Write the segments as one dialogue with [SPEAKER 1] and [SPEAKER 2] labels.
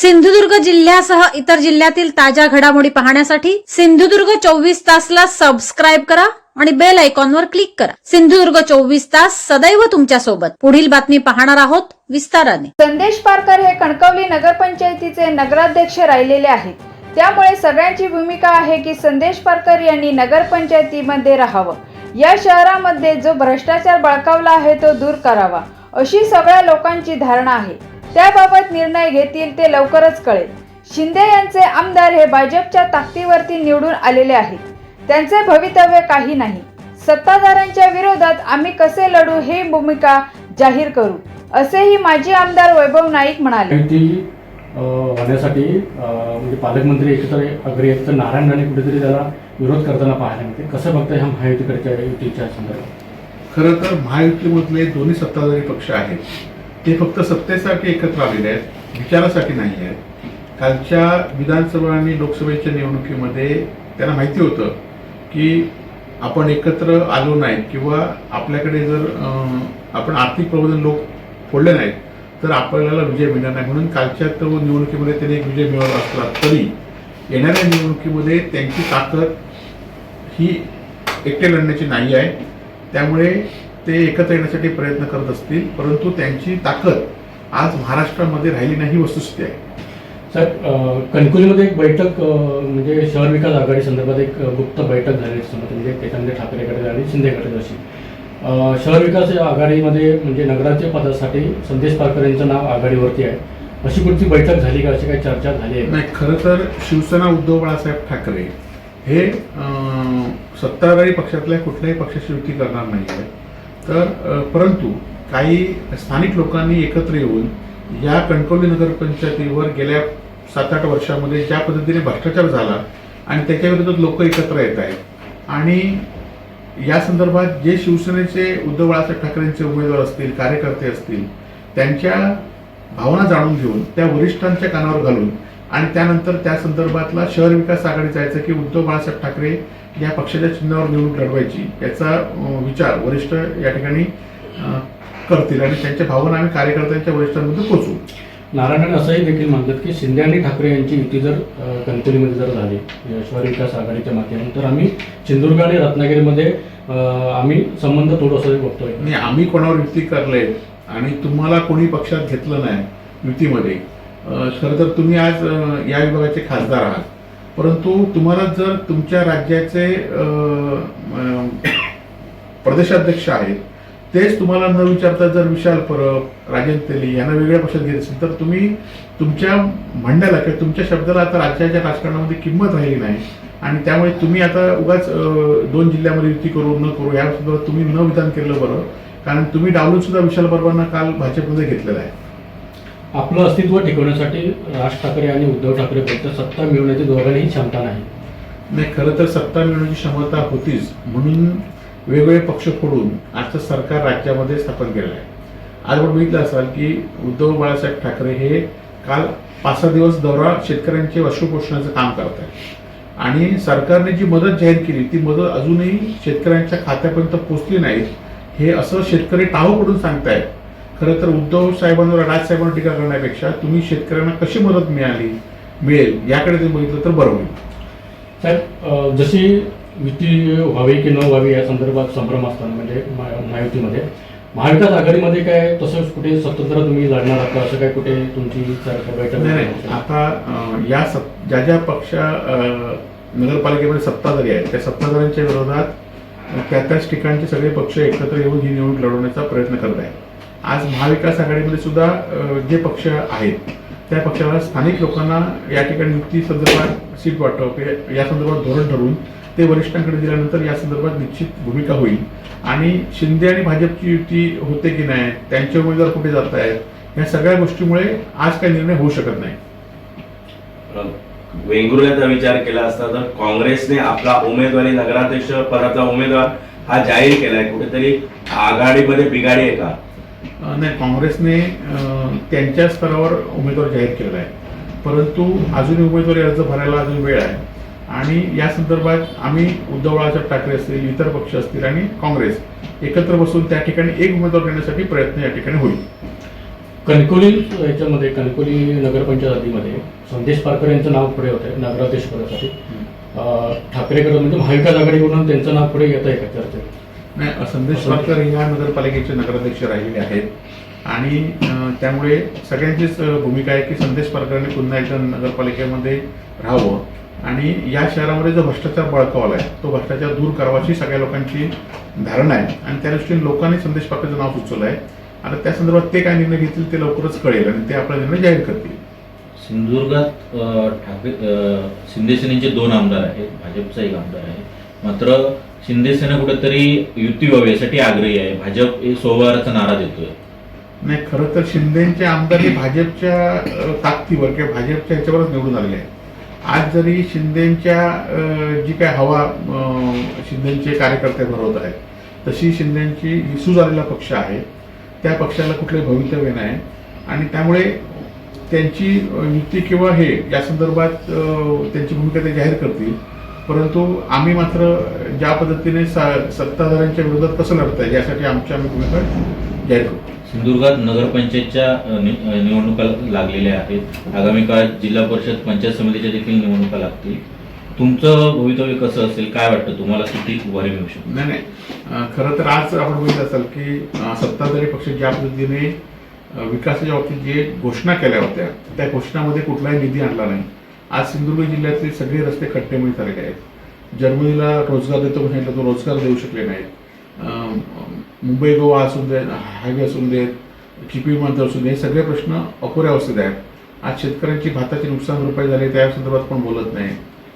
[SPEAKER 1] सिंधुदुर्ग जिल्ह्यासह इतर जिल्ह्यातील ताज्या घडामोडी पाहण्यासाठी सिंधुदुर्ग चोवीस तासला सबस्क्राईब करा आणि बेल आयकॉनवर क्लिक करा. सिंधुदुर्ग चोवीस तास सदैव तुमच्यासोबत. पुढील बातमी पाहणार आहोत विस्ताराने.
[SPEAKER 2] संदेश पारकर हे कणकवली नगरपंचायतीचे नगराध्यक्ष राहिलेले आहेत. त्यामुळे सगळ्यांची भूमिका आहे की संदेश पारकर यांनी नगरपंचायतीमध्ये राहावं. या शहरामध्ये जो भ्रष्टाचार बळकावला आहे तो दूर करावा. अशी सगळ्या लोकांची धारणा आहे. त्याबाबत निर्णय घेतील ते लवकरच कळेल. शिंदे यांचे आमदार हे भाजपच्या ताकदीवरती निवडून आलेले आहेत. त्यांचे भवितव्य काही नाही. सत्ताधाऱ्यांच्या विरोधात आम्ही कसे लढू ही भूमिका जाहीर करू असेही माजी आमदार वैभव नाईक म्हणाले.
[SPEAKER 3] होण्यासाठी म्हणजे पालकमंत्री एकत्र अग्री तर नारायण राणे कुठेतरी त्याला विरोध करताना पाहायला मिळते. कसं बघता ह्या महायुतीकडच्या युतीच्या संदर्भात?
[SPEAKER 4] खरं तर महायुतीमधले दोन्ही सत्ताधारी पक्ष आहेत. ते फक्त सत्तेसाठी एकत्र आलेले आहेत विचारासाठी नाही आहेत. कालच्या विधानसभा आणि लोकसभेच्या निवडणुकीमध्ये त्यांना माहिती होतं की आपण एकत्र आलो नाही किंवा आपल्याकडे जर आपण आर्थिक प्रबोधन लोक फोडले नाहीत तर आपल्याला विजय मिळणार नाही. म्हणून कालच्या तो निवडणुकीमध्ये त्यांनी एक विजय मिळवला असला तरी येणाऱ्या निवडणुकीमध्ये त्यांची ताकद ही एकटे लढण्याची नाही आहे. त्यामुळे ते एकत्र येण्यासाठी प्रयत्न करत असतील परंतु त्यांची ताकद आज महाराष्ट्रामध्ये राहिली नाही वस्तुस्थिती आहे.
[SPEAKER 3] साहेब अ, कणकवलीमध्ये एक बैठक म्हणजे शहर विकास आघाडी संदर्भात एक गुप्त बैठक झाली म्हणजे त्याच्यामध्ये ठाकरे गट आणि शिंदे गट अशी. शहर विकास आघाडीमध्ये म्हणजे नगराच्या पदासाठी संदेश पारकर यांचं नाव आघाडीवरती आहे. अशी कुठची बैठक झाली का? अशी काही चर्चा झाली आहे?
[SPEAKER 4] नाही खरं तर शिवसेना उद्धव बाळासाहेब ठाकरे हे सत्ताधारी पक्षातल्या कुठल्याही पक्षाची युती करणार नाही आहे तर परंतु काही स्थानिक लोकांनी एकत्र येऊन या कणकवली नगरपंचायतीवर गेल्या सात आठ वर्षामध्ये ज्या पद्धतीने भ्रष्टाचार झाला आणि त्याच्याविरोधात लोक एकत्र येत आहेत आणि या संदर्भात जे शिवसेनेचे उद्धव बाळासाहेब ठाकरेंचे उमेदवार असतील कार्यकर्ते असतील त्यांच्या भावना जाणून घेऊन त्या वरिष्ठांच्या कानावर घालून आणि त्यानंतर त्या संदर्भातला शहर विकास आघाडी जायचं की उद्धव बाळासाहेब ठाकरे या पक्षाच्या चिन्हावर निवडणूक लढवायची याचा विचार वरिष्ठ या ठिकाणी करतील आणि त्यांच्या भावना आम्ही कार्यकर्त्यांच्या वरिष्ठांमध्ये पोचवू
[SPEAKER 3] नारायण असंही देखील म्हणतात की शिंदे आणि ठाकरे यांची युती जर कणकवलीमध्ये जर झाली शहर विकास आघाडीच्या माध्यमातून तर आम्ही सिंधुदुर्ग आणि रत्नागिरीमध्ये आम्ही संबंध तोडू असं बघतोय
[SPEAKER 4] आणि आम्ही कोणावर युती करले आणि तुम्हाला कोणी पक्षात घेतलं नाही युतीमध्ये खरं तर तुम्ही आज या विभागाचे खासदार आहात. परंतु तुम्हाला जर तुमच्या राज्याचे प्रदेशाध्यक्ष आहेत तेच तुम्हाला न विचारता जर विशाल परब राजेंद्र तेली यांना वेगळ्या पक्षात घेत असेल तर तुम्ही तुमच्या म्हणण्याला किंवा तुमच्या शब्दाला आता राज्याच्या राजकारणामध्ये किंमत राहिली नाही. आणि त्यामुळे तुम्ही आता उगाच दोन जिल्ह्यामध्ये युती करू न करू या संदर्भात तुम्ही न विधान केलं बरं. कारण तुम्ही डावलून सुद्धा विशाल परबांना काल भाजपमध्ये घेतलेलं आहे.
[SPEAKER 3] आपलं अस्तित्व टिकवण्यासाठी राज ठाकरे आणि उद्धव ठाकरे बोलतात सत्ता मिळवण्याची दोघांनाही क्षमता नाही.
[SPEAKER 4] नाही खरं तर सत्ता मिळवण्याची क्षमता होतीच. म्हणून वेगवेगळे पक्ष फोडून आजचं सरकार राज्यामध्ये स्थापन केलं आहे. आज आपण बघितलं असाल की उद्धव बाळासाहेब ठाकरे हे काल पाच सहा दिवस दौरा शेतकऱ्यांचे अश्रुपोषणाचं काम करत आहे आणि सरकारने जी मदत जाहीर केली ती मदत अजूनही शेतकऱ्यांच्या खात्यापर्यंत पोहोचली नाही हे असं शेतकरी टाहू पडून सांगतायत. खरं तर उद्धव साहेबांवर राजसाहेबांवर टीका करण्यापेक्षा तुम्ही शेतकऱ्यांना कशी मदत मिळाली मिळेल याकडे तुम्ही बघितलं तर बरं होईल.
[SPEAKER 3] साहेब जशी युती व्हावी की न व्हावी या संदर्भात संभ्रम असताना म्हणजे महा- महायुतीमध्ये महाविकास आघाडीमध्ये काय तसंच कुठे स्वतंत्र तुम्ही लढणार आहात? असं काय कुठे तुमची बैठक
[SPEAKER 4] नाही आता या सत ज्या ज्या पक्ष नगरपालिकेमध्ये सत्ताधारी आहेत त्या सत्ताधाऱ्यांच्या विरोधात त्या त्याच ठिकाणचे सगळे पक्ष एकत्र येऊन ही निवडणूक लढवण्याचा प्रयत्न करत आहेत. आज महाविकास आघाडीमध्ये सुद्धा जे पक्ष आहेत त्या पक्षाला स्थानिक लोकांना या ठिकाणी नियुक्ती संदर्भात सीट वाटप या संदर्भात धोरण ठरवून ते वरिष्ठांकडे दिल्यानंतर या संदर्भात निश्चित भूमिका होईल. आणि शिंदे आणि भाजपची युती होते की नाही त्यांचे उमेदवार कुठे जात आहेत या सगळ्या गोष्टीमुळे आज काही निर्णय होऊ शकत नाही.
[SPEAKER 5] वेंगुर्ल्याचा विचार केला असता तर काँग्रेसने आपला उमेदवारी नगराध्यक्ष पदाचा उमेदवार हा जाहीर केलाय. कुठेतरी आघाडीमध्ये बिघाडी आहे का?
[SPEAKER 4] नाही काँग्रेसने त्यांच्या स्तरावर उमेदवार जाहीर केलेला आहे. परंतु अजूनही उमेदवारी अर्ज भरायला अजून वेळ आहे. आणि या संदर्भात आम्ही उद्धव बाळासाहेब ठाकरे असतील इतर पक्ष असतील आणि काँग्रेस एकत्र बसून त्या ठिकाणी एक उमेदवार देण्यासाठी प्रयत्न या ठिकाणी होईल.
[SPEAKER 3] कणकोली याच्यामध्ये कणकोली नगरपंचायत हद्दीमध्ये संदेश पारकर यांचं नाव पुढे होतं नगराध्यक्ष पदासाठी अं, ठाकरेकडे म्हणजे महाविकास आघाडीकडून त्यांचं नाव पुढे येत आहे का
[SPEAKER 4] नाही संदेश पारकर या नगरपालिकेचे नगराध्यक्ष राहिलेले आहेत. आणि त्यामुळे सगळ्यांचीच भूमिका आहे की संदेश पारकरांनी पुन्हा एकदा नगरपालिकेमध्ये राहावं. आणि या शहरामध्ये जो भ्रष्टाचार बळकावला आहे तो भ्रष्टाचार दूर करावा अशी सगळ्या लोकांची धारणा आहे. आणि त्या दृष्टीने लोकांनी संदेश पारकरचं नाव सुचवलं आहे. आता त्या संदर्भात ते काय निर्णय घेतील ते लवकरच कळेल आणि ते आपला निर्णय जाहीर करतील.
[SPEAKER 6] सिंधुदुर्गात ठाकरे शिंदे सेनेचे दोन आमदार आहेत भाजपचा एक आमदार आहे. मात्र शिंदे सेना कुठेतरी युती व्हावी यासाठी आग्रही आहे. भाजप हे सोमवाराचा नारा देतोय.
[SPEAKER 4] नाही खरं तर शिंदेचे आमदार हे भाजपच्या ताकदीवर किंवा भाजपच्या ह्याच्यावरच निवडून आलेले आहेत. आज जरी शिंदेच्या जी काय हवा शिंदेचे कार्यकर्ते भरवत आहेत तशी शिंदेची विसू झालेला पक्ष आहे. त्या पक्षाला कुठले भवितव्य नाही. आणि त्यामुळे त्यांची युती किंवा हे या संदर्भात त्यांची भूमिका ते जाहीर करतील. परंतु आम्ही मात्र ज्या पद्धतीने सत्ताधाऱ्यांच्या विरोधात कसं लढत आहे यासाठी आमची आम्ही भूमिका जाहीर करतो.
[SPEAKER 6] सिंधुदुर्गात नगरपंचायतच्या निवडणुका लागलेल्या आहेत. आगामी काळात जिल्हा परिषद पंचायत समितीच्या देखील निवडणुका लागतील. तुमचं भवितव्य कसं असेल काय वाटतं? तुम्हाला किती उभारी मिळू शकते.
[SPEAKER 4] नाही नाही. खरं तर आज आपण बघितलं असाल की सत्ताधारी पक्ष ज्या पद्धतीने विकासाच्या बाबतीत जे घोषणा केल्या होत्या त्या घोषणामध्ये कुठलाही निधी आणला नाही. आज सिंधुदुर्ग जिल्ह्यातले सगळे रस्ते खड्डेमय झालेले आहेत. जर्मनीला रोजगार देतो म्हटलं तो रोजगार देऊ शकले नाहीत. मुंबई गोवा असू दे हायवे असू देत चिपी विमानतळ असू दे हे सगळे प्रश्न अपुऱ्या अवस्थेत आहेत. आज शेतकऱ्यांची भाताची नुकसान भरपाई झाली त्या संदर्भात पण बोलत नाही.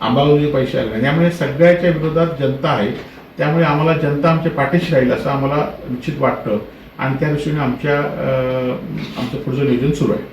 [SPEAKER 4] आंबाबाजी पैसे आले नाही. त्यामुळे सगळ्याच्या विरोधात जनता आहे. त्यामुळे आम्हाला जनता आमच्या पाठीशी राहील असं आम्हाला निश्चित वाटतं. आणि त्या दृष्टीने आमच्या आमचं पुढचं नियोजन सुरू आहे.